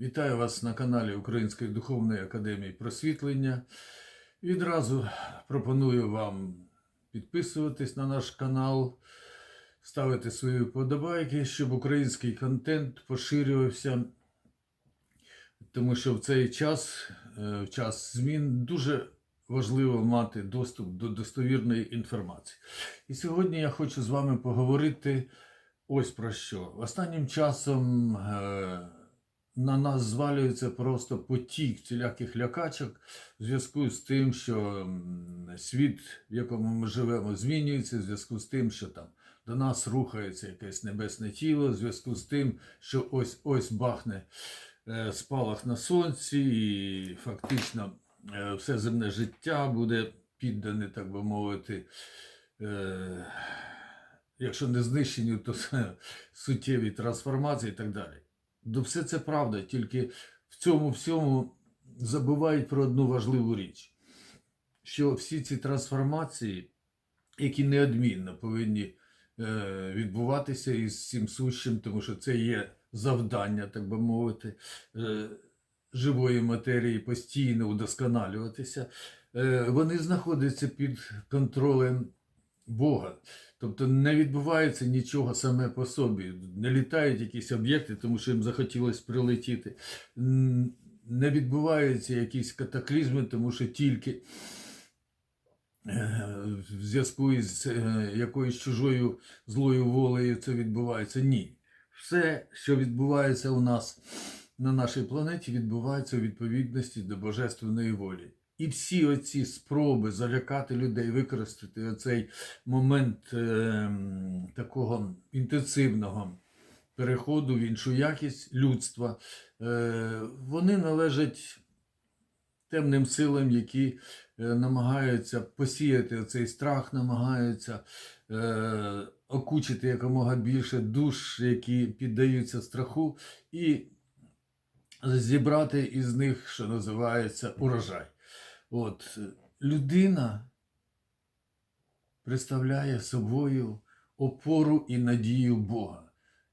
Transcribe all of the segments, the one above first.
Вітаю вас на каналі Української духовної академії просвітлення. Відразу пропоную вам підписуватись на наш канал, ставити свої вподобайки, щоб український контент поширювався. Тому що в цей час, е, в час змін, дуже важливо мати доступ до достовірної інформації. І сьогодні я хочу з вами поговорити ось про що. Останнім часом е, на нас звалюється просто потік всіляких лякачок в зв'язку з тим, що світ, в якому ми живемо, змінюється, в зв'язку з тим, що там до нас рухається якесь небесне тіло, в зв'язку з тим, що ось ось бахне е, спалах на сонці, і фактично е, все земне життя буде піддане, так би мовити. Е, Якщо не знищенню, то суттєві трансформації і так далі. Ну, все це правда, тільки в цьому всьому забувають про одну важливу річ, що всі ці трансформації, які неодмінно повинні е, відбуватися із цим сущим, тому що це є завдання, так би мовити, е, живої матерії постійно удосконалюватися, е, вони знаходяться під контролем Бога. Тобто не відбувається нічого саме по собі. Не літають якісь об'єкти, тому що їм захотілося прилетіти. Не відбуваються якісь катаклізми, тому що тільки е, в зв'язку із е, якоюсь чужою злою волею це відбувається. Ні. Все, що відбувається у нас на нашій планеті, відбувається у відповідності до божественної волі. І всі оці спроби залякати людей, використати оцей момент е, такого інтенсивного переходу в іншу якість людства, е, вони належать темним силам, які е, намагаються посіяти цей страх, намагаються е, окучити якомога більше душ, які піддаються страху, і зібрати із них, що називається, урожай. От, людина представляє собою опору і надію Бога.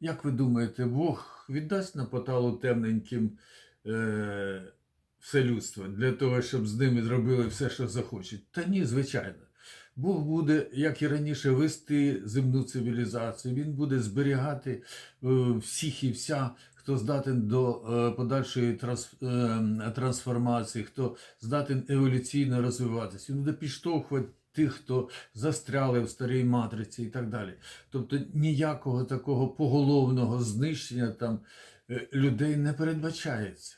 Як ви думаєте, Бог віддасть на поталу темненьким е, все людство для того, щоб з ними зробили все, що захочуть? Та ні, звичайно. Бог буде, як і раніше, вести земну цивілізацію. Він буде зберігати е, всіх і вся, хто здатен до е, подальшої е, трансформації, хто здатен еволюційно розвиватися. Він буде підштовхувати тих, хто застряли в старій матриці і так далі. Тобто ніякого такого поголовного знищення там е, людей не передбачається.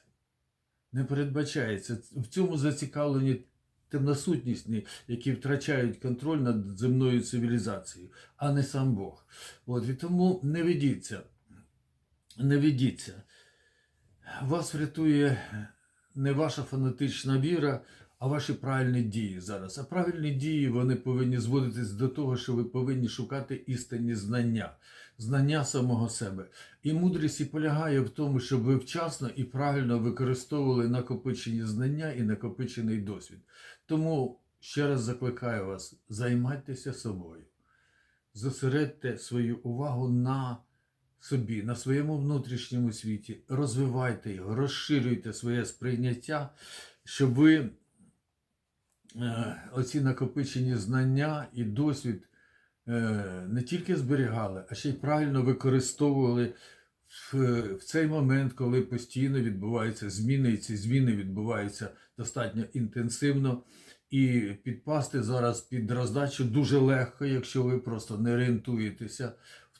Не передбачається. В цьому зацікавлені темносутнісні, які втрачають контроль над земною цивілізацією, а не сам Бог. От, і тому не ведіться, не ведіться. Вас врятує не ваша фанатична віра, а ваші правильні дії зараз. А правильні дії вони повинні зводитись до того, що ви повинні шукати істинні знання, знання самого себе. І мудрість і полягає в тому, щоб ви вчасно і правильно використовували накопичені знання і накопичений досвід. Тому ще раз закликаю вас: займайтеся собою, зосередьте свою увагу на собі, на своєму внутрішньому світі, розвивайте його, розширюйте своє сприйняття, щоб ви е, оці накопичені знання і досвід е, не тільки зберігали, а ще й правильно використовували в, цей момент, коли постійно відбуваються зміни, і ці зміни відбуваються достатньо інтенсивно. І підпасти зараз під роздачу дуже легко, якщо ви просто не орієнтуєтеся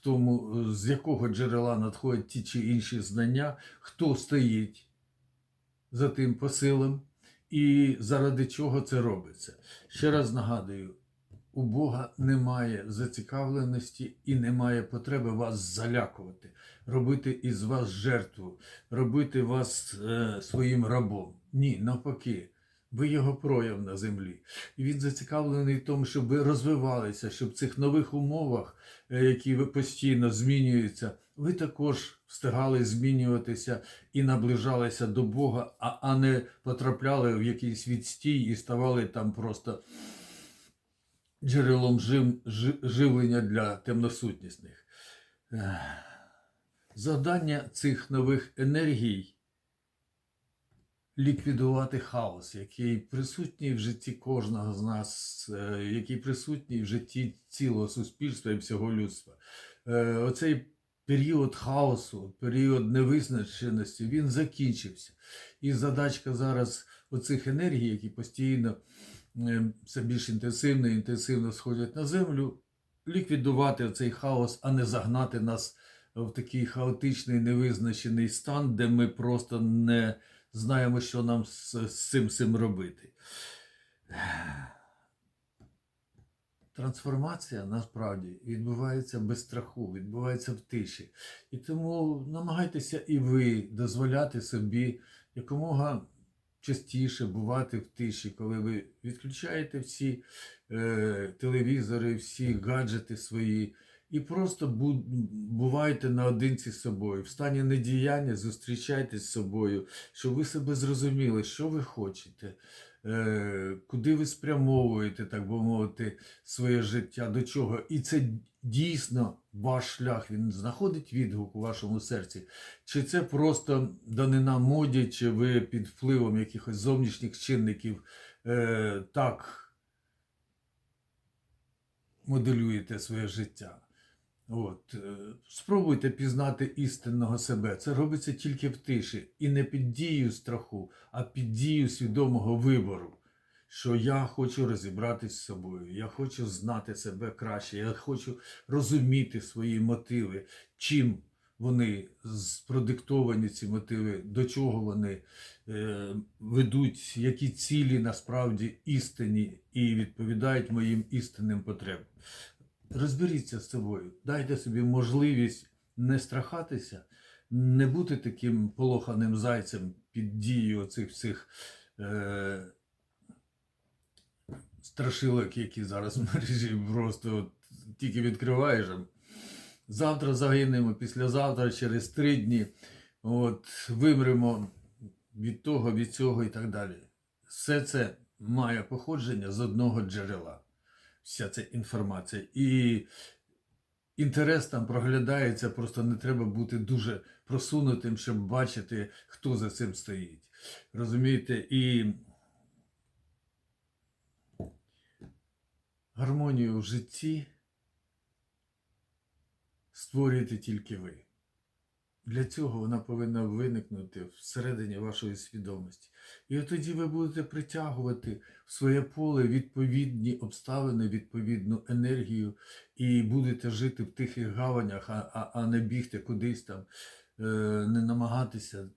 тому, з якого джерела надходять ті чи інші знання, хто стоїть за тим посилом і заради чого це робиться. Ще раз нагадую, у Бога немає зацікавленості і немає потреби вас залякувати, робити із вас жертву, робити вас е, своїм рабом. Ні, навпаки. Ви його прояв на землі. І він зацікавлений в тому, щоб ви розвивалися, щоб в цих нових умовах, е, які постійно змінюються, ви також встигали змінюватися і наближалися до Бога, а, а не потрапляли в якийсь відстій і ставали там просто джерелом жив, жи- живлення для темносутнісних. Завдання цих нових енергій ліквідувати хаос, який присутній в житті кожного з нас, е, який присутній в житті цілого суспільства і всього людства. Е, Оцей період хаосу, період невизначеності, він закінчився. І задачка зараз оцих енергій, які постійно е, все більш інтенсивно і інтенсивно сходять на землю, ліквідувати цей хаос, а не загнати нас в такий хаотичний невизначений стан, де ми просто не знаємо, що нам з, з цим всім робити. Трансформація насправді відбувається без страху, відбувається в тиші. І тому намагайтеся і ви дозволяти собі якомога частіше бувати в тиші, коли ви відключаєте всі е, телевізори, всі гаджети свої, і просто бу- бувайте наодинці з собою. В стані недіяння зустрічайтесь з собою, щоб ви себе зрозуміли, що ви хочете, е, куди ви спрямовуєте, так би мовити, своє життя, до чого. І це дійсно ваш шлях, він знаходить відгук у вашому серці. Чи це просто данина моді, чи ви під впливом якихось зовнішніх чинників е, так моделюєте своє життя? От. е, Спробуйте пізнати істинного себе. Це робиться тільки в тиші. І не під дією страху, а під дією свідомого вибору. Що я хочу розібратись з собою, я хочу знати себе краще, я хочу розуміти свої мотиви, чим вони спродиктовані, ці мотиви, до чого вони е, ведуть, які цілі насправді істинні і відповідають моїм істинним потребам. Розберіться з собою, дайте собі можливість не страхатися, не бути таким полоханим зайцем під дією цих всіх е, страшилок, які зараз в мережі просто от, тільки відкриваєш. Завтра загинемо, післязавтра, через три дні. От, вимремо від того, від цього і так далі. Все це має походження з одного джерела. Вся ця інформація. І інтерес там проглядається, просто не треба бути дуже просунутим, щоб бачити, хто за цим стоїть. Розумієте? І гармонію в житті створюєте тільки ви. Для цього вона повинна виникнути всередині вашої свідомості. І тоді ви будете притягувати в своє поле відповідні обставини, відповідну енергію, і будете жити в тихих гаванях, а, а, а не бігти кудись там, е, не намагатися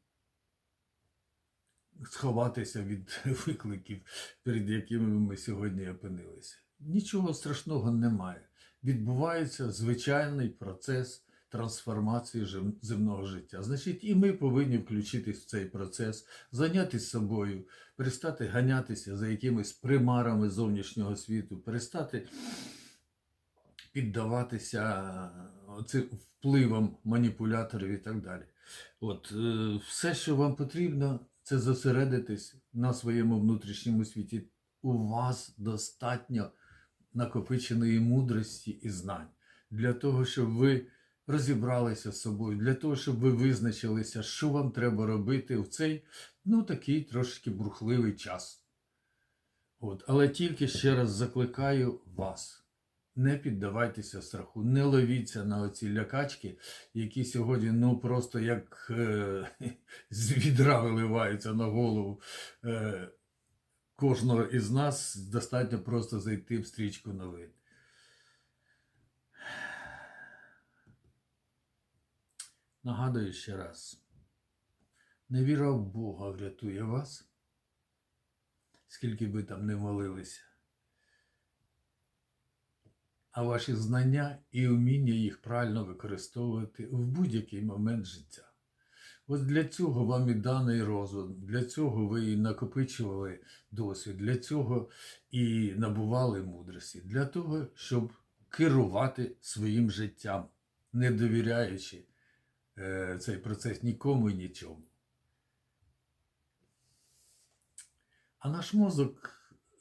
сховатися від викликів, перед якими ми сьогодні опинилися. Нічого страшного немає. Відбувається звичайний процес трансформації земного життя. Значить, і ми повинні включитись в цей процес, зайнятися собою, перестати ганятися за якимись примарами зовнішнього світу, перестати піддаватися цим впливам маніпуляторів і так далі. От, е, все, що вам потрібно, це зосередитись на своєму внутрішньому світі. У вас достатньо накопиченої мудрості і знань для того, щоб ви розібралися з собою, для того, щоб ви визначилися, що вам треба робити в цей, ну, такий трошки бурхливий час. От. Але тільки ще раз закликаю вас. Не піддавайтеся страху, не ловіться на оці лякачки, які сьогодні ну просто як е, з відра виливаються на голову. Е, кожного із нас достатньо просто зайти в стрічку новин. Нагадую ще раз: невіра в Бога врятує вас, скільки би там не молилися. А ваші знання і вміння їх правильно використовувати в будь-який момент життя. Ось для цього вам і даний розвиток, для цього ви і накопичували досвід, для цього і набували мудрості, для того, щоб керувати своїм життям, не довіряючи цей процес нікому і нічому. А наш мозок,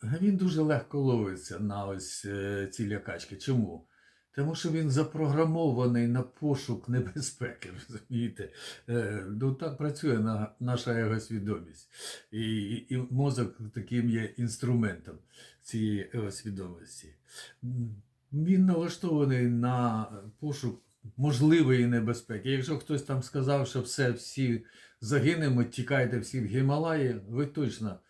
він дуже легко ловиться на ось е, ці лякачки. Чому? Тому що він запрограмований на пошук небезпеки, розумієте? Е, Ну, так працює наша егосвідомість. І, і мозок таким є інструментом цієї егосвідомості. Він налаштований на пошук можливої небезпеки. Якщо хтось там сказав, що все, всі загинемо, тікайте всі в Гімалаї, ви точно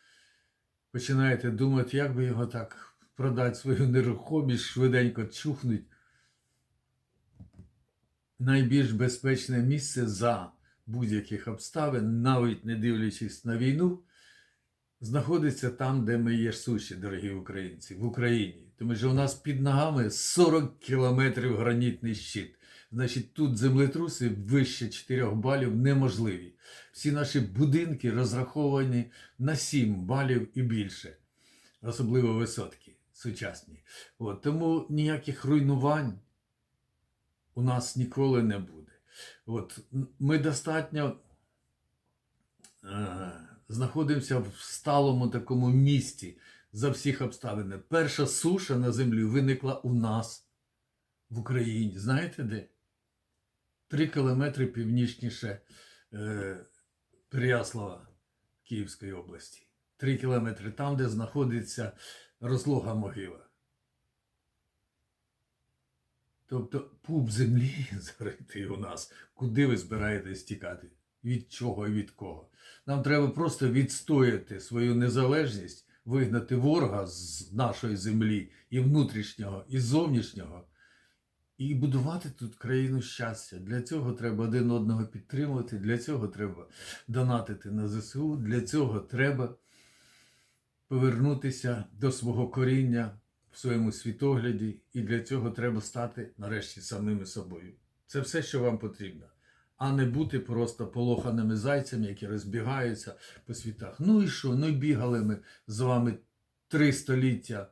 починаєте думати, як би його так продати свою нерухомість, швиденько чухнуть. Найбільш безпечне місце за будь-яких обставин, навіть не дивлячись на війну, знаходиться там, де ми є суші, дорогі українці, в Україні. Тому що у нас під ногами 40 кілометрів гранітний щит. Значить, тут землетруси вище 4 балів неможливі. Всі наші будинки розраховані на 7 балів і більше, особливо висотки сучасні. От, тому ніяких руйнувань у нас ніколи не буде. От, ми достатньо е, знаходимося в сталому такому місці за всіх обставин. Перша суша на землі виникла у нас в Україні. Знаєте де? Три кілометри північніше е, Переяслава Київської області. Три кілометри там, де знаходиться розлога могила. Тобто пуп землі заритий у нас. Куди ви збираєтесь тікати? Від чого і від кого? Нам треба просто відстояти свою незалежність, вигнати ворога з нашої землі і внутрішнього, і зовнішнього, і будувати тут країну щастя. Для цього треба один одного підтримувати, для цього треба донатити на ЗСУ, для цього треба повернутися до свого коріння в своєму світогляді, і для цього треба стати нарешті самими собою. Це все, що вам потрібно, а не бути просто полоханими зайцями, які розбігаються по світах. Ну і що? Ну бігали ми з вами три століття,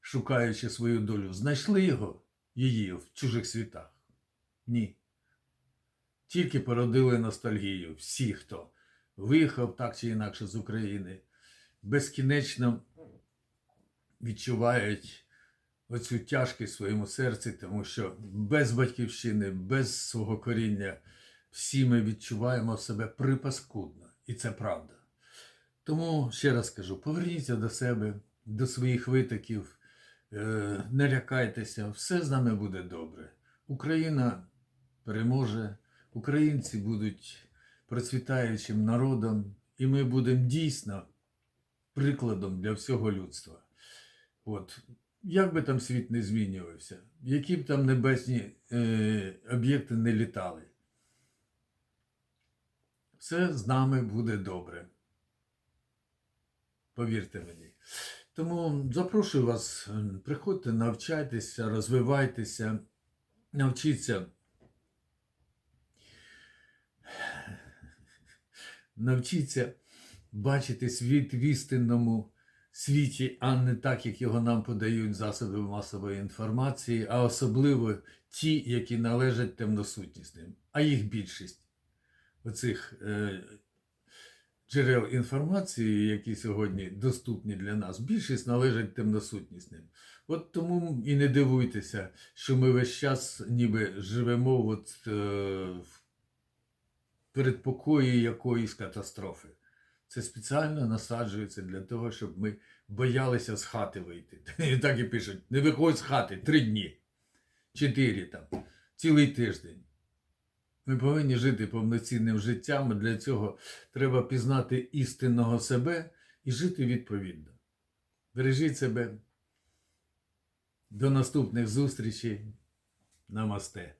шукаючи свою долю. Знайшли його, її в чужих світах? Ні. Тільки породили ностальгію. Всі, хто виїхав так чи інакше з України, безкінечно відчувають оцю тяжкість в своєму серці, тому що без батьківщини, без свого коріння всі ми відчуваємо себе припаскудно. І це правда. Тому ще раз кажу: поверніться до себе, до своїх витоків, не лякайтеся, все з нами буде добре. Україна переможе, українці будуть процвітаючим народом, і ми будемо дійсно прикладом для всього людства. От. Як би там світ не змінювався, які б там небесні е, об'єкти не літали, все з нами буде добре. Повірте мені. Тому запрошую вас, е, приходьте, навчайтеся, розвивайтеся, навчіться. Навчіться бачити світ в істинному світі, а не так, як його нам подають засоби масової інформації, а особливо ті, які належать темносутнісним, а їх більшість оцих е, джерел інформації, які сьогодні доступні для нас, більшість належать темносутнісним. От тому і не дивуйтеся, що ми весь час ніби живемо от, е, в передпокої якоїсь катастрофи. Це спеціально насаджується для того, щоб ми боялися з хати вийти. І так і пишуть: не виходь з хати три дні, чотири там, цілий тиждень. Ми повинні жити повноцінним життям, для цього треба пізнати істинного себе і жити відповідно. Бережіть себе. До наступних зустрічей. Намасте.